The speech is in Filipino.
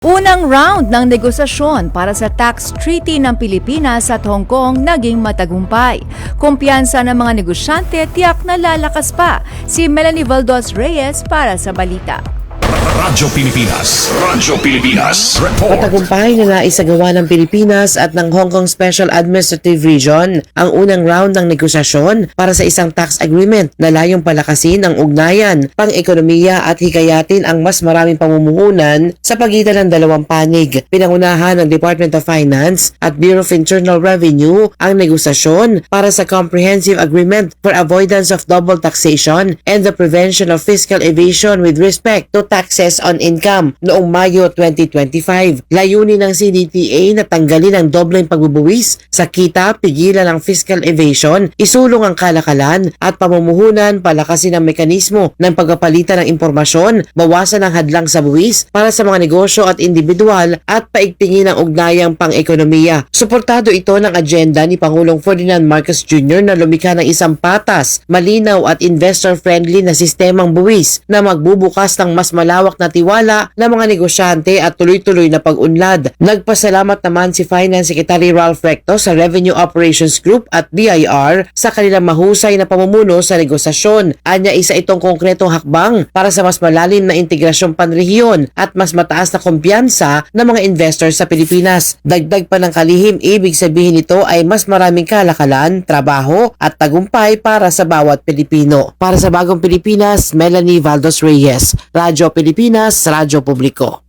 Unang round ng negosasyon para sa tax treaty ng Pilipinas at Hong Kong naging matagumpay. Kumpiyansa ng mga negosyante tiyak na lalakas pa. Si Melanie Valdos Reyes para sa balita. Radyo Pilipinas. Radyo Pilipinas. Report. Matagumpay na naisagawa ng Pilipinas at ng Hong Kong Special Administrative Region ang unang round ng negosasyon para sa isang tax agreement na layong palakasin ang ugnayan, pang-ekonomiya at hikayatin ang mas maraming pamumuhunan sa pagitan ng dalawang panig. Pinangunahan ng Department of Finance at Bureau of Internal Revenue ang negosasyon para sa Comprehensive Agreement for Avoidance of Double Taxation and the Prevention of Fiscal Evasion with respect to taxes on income noong Mayo 2025. Layunin ng CDTA na tanggalin ang dobleng pagbubuwis sa kita, pigilan ang fiscal evasion, isulong ang kalakalan at pamumuhunan, palakasin ang mekanismo ng pagpapalitan ng impormasyon, bawasan ang hadlang sa buwis para sa mga negosyo at individual at paigtingin ang ugnayang pang-ekonomiya. Suportado ito ng agenda ni Pangulong Ferdinand Marcos Jr. na lumikha ng isang patas, malinaw at investor-friendly na sistemang buwis na magbubukas ng mas malawak na tiwala ng mga negosyante at tuloy-tuloy na pag-unlad. Nagpasalamat naman si Finance Secretary Ralph Recto sa Revenue Operations Group at BIR sa kanilang mahusay na pamumuno sa negosasyon. Anya isa itong konkretong hakbang para sa mas malalim na integrasyong panrehiyon at mas mataas na kumpiyansa ng mga investors sa Pilipinas. Dagdag pa ng kalihim, ibig sabihin nito ay mas maraming kalakalan, trabaho at tagumpay para sa bawat Pilipino. Para sa Bagong Pilipinas, Melanie Valdos Reyes, Radyo Pilipinas, Radyo Publiko.